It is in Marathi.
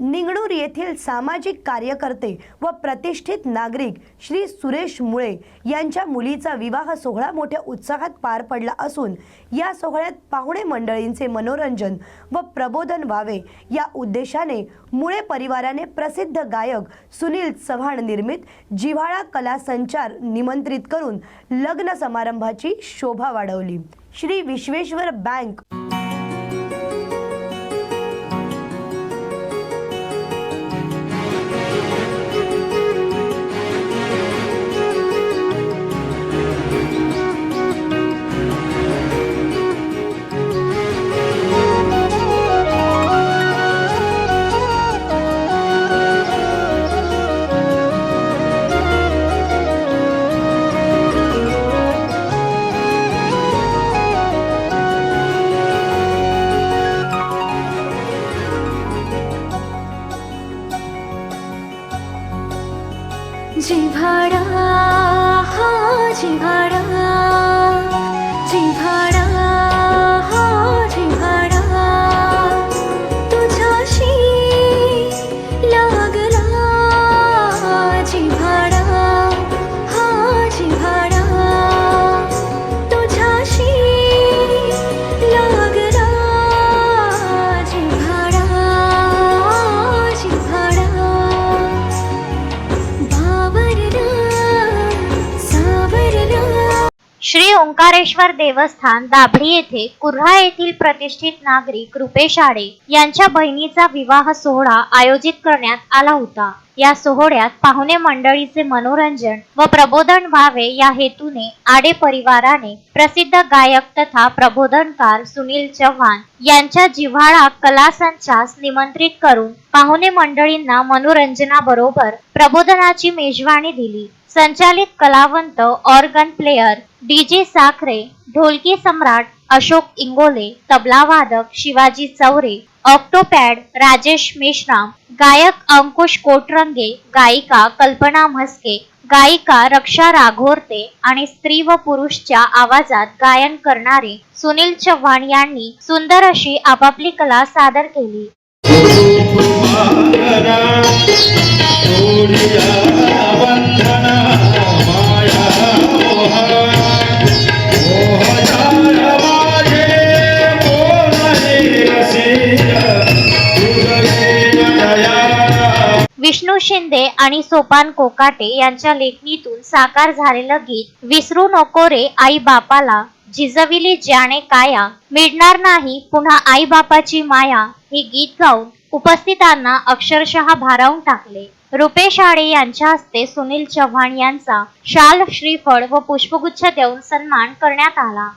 निंगणूर येथील सामाजिक कार्यकर्ते व प्रतिष्ठित नागरिक श्री सुरेश मुळे यांच्या मुलीचा विवाह सोहळा मोठ्या उत्साहात पार पडला असून या सोहळ्यात पाहुणे मंडळींचे मनोरंजन व प्रबोधन व्हावे या उद्देशाने मुळे परिवाराने प्रसिद्ध गायक सुनील चव्हाण निर्मित जिव्हाळा कला संचार निमंत्रित करून लग्न समारंभाची शोभा वाढवली. श्री विश्वेश्वर बँक शिवाडः ओंकारेश्वर देवस्थान दाभडी येथे कुर्हा येथील प्रतिष्ठित नागरिक रुपेश आडे यांच्या बहिणीचा विवाह सोहळा आयोजित करण्यात आला होता. या सोहळ्यात पाहुणे मंडळीचे मनोरंजन व प्रबोधन व्हावे या हेतूने आडे परिवाराने प्रसिद्ध गायक तथा प्रबोधनकार सुनील चव्हाण यांच्या जिव्हाळा कला संचास निमंत्रित करून पाहुणे मंडळींना मनोरंजनाबरोबर प्रबोधनाची मेजवानी दिली. संचालित कलावंत ऑर्गन प्लेयर डीजे साखरे ढोलकी सम्राट अशोक इंगोले तबला वादक शिवाजी चौरे ऑक्टोपॅड राजेश मेश्राम गायक अंकुश कोटरंगे गायिका कल्पना म्हस्के गायिका रक्षा राघोरते आणि स्त्री व पुरुषच्या आवाजात गायन करणारे सुनील चव्हाण यांनी सुंदर अशी आपापली कला सादर केली. कुमारा विष्णू शिंदे आणि सोपान कोकाटे यांच्या लेखणीतून साकार झालेलं गीत विसरू नको रे आई बापाला झिजविली ज्याने काया मिळणार नाही पुन्हा आई बापाची माया हे गीत गाऊन उपस्थितांना अक्षरशः भारावून टाकले. रुपेश आडे यांच्या हस्ते सुनील चव्हाण यांचा शाल श्रीफळ व पुष्पगुच्छ देऊन सन्मान करण्यात आला.